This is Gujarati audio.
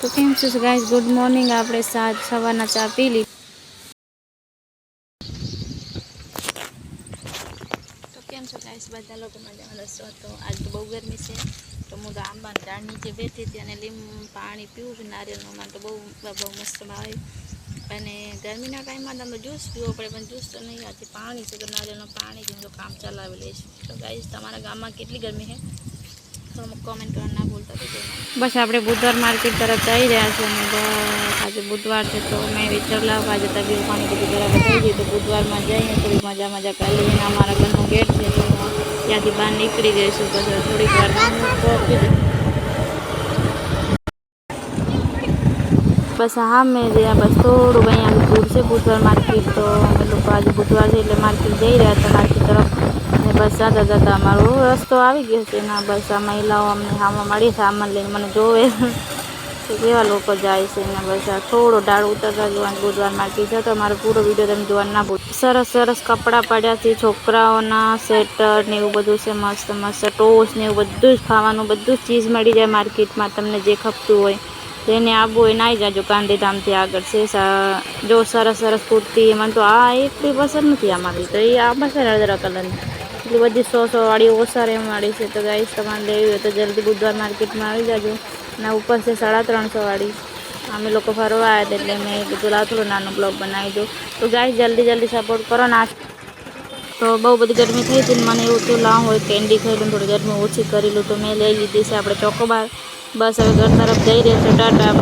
તો કેમ છો? ગાઈઝ ગુડ મોર્નિંગ આપણે સાત સવારના ચા પી લીધી. તો કેમ છો ગાઈસ બધા લોકો મજામાં રસો તો આજ તો બહુ ગરમી છે. તો હું તો આંબાની ઝાડ નીચે બેઠી હતી અને લીંબ પાણી પીવું છું, નારિયેળનું મને તો બહુ બહુ મસ્ત ભાવે. અને ગરમીના ટાઈમમાં તમે જ્યુસ પીવો પડે, પણ જ્યુસ તો નહીં આજે પાણી છે, તો નારિયેળનું પાણી છે તો કામ ચલાવી લઈશ. તો ગાઈઝ તમારા ગામમાં કેટલી ગરમી છે? કોમેન્ટ કરવા ના ભૂલતા રહેજો બસ આપણે બુધવાર માર્કેટ તરફ જઈ રહ્યા છીએ અને બસ આજે બુધવાર છે તો મેં વિચાર લાવ આજે તબિયત પાણી બધું બરાબર થઈ ગયું તો બુધવારમાં જઈને થોડી મજા મજા કરી લઈએ. અમારા ઘરનો ગેટ છે, તો ત્યાંથી બહાર નીકળી જઈશું. પછી થોડીક વાર બસ હા, મેં જ્યાં બસ થોડુંક અહીંયા દૂર છે, બુધવાર માર્કેટ, તો અમે લોકો આજે બુધવાર છે એટલે માર્કેટ જઈ રહ્યા હતા. માર્કેટ તરફ અને બસ જતા જતા અમારો રસ્તો આવી ગયો છે ના બસ આ મહિલાઓ અમને આમાં મળી સામાન લઈને મને જોવે. કેવા લોકો જાય છે એના બસ આ થોડો ઢાળ ઉતરતા જોવાનું બુધવાર માર્કેટ છે, તો અમારો પૂરો વીડિયો તમે જોવાનું ના ભૂલ. સરસ સરસ કપડાં પડ્યા છે, છોકરાઓના સ્વેટર ને એવું બધું છે, મસ્ત મસ્ત ટોસ ને એવું બધું જ ખાવાનું, બધું જ ચીઝ મળી જાય માર્કેટમાં તમને જે ખપતું હોય. તેને આબુ હોય નાઈ જાજો ગાંધીધામથી આગળ છે જો સરસ સરસ કુર્તી મને તો આ એટલી પસંદ નથી આમાંથી તો એ આ બસ હળદરા કલરની. એટલી બધી સો સો વાળી ઓછા રેમ વાળી છે. તો ગાઈસ તમારે લેવી હોય તો જલ્દી બુધવાર માર્કેટમાં આવી જાજો. અને ઉપર છે સાડા ત્રણસો વાળી. અમે લોકો ફરવા આવ્યા હતા એટલે મેં કીધું લાવ થોડો નાનો બ્લોગ બનાવી દઉં. તો ગાઈસ જલ્દી જલ્દી સપોર્ટ કરો ને તો બહુ બધી ગરમી થઈ હતી મને એવું તું લાવ હોય કેન્ડી ખાઈ લઉં, થોડી ગરમી ઓછી કરી લઉં, તો મેં લઈ લીધી છે. આપણે ચોકોબાર. બસ, હવે ઘર તરફ જઈ રહ્યા છે. ટાટા.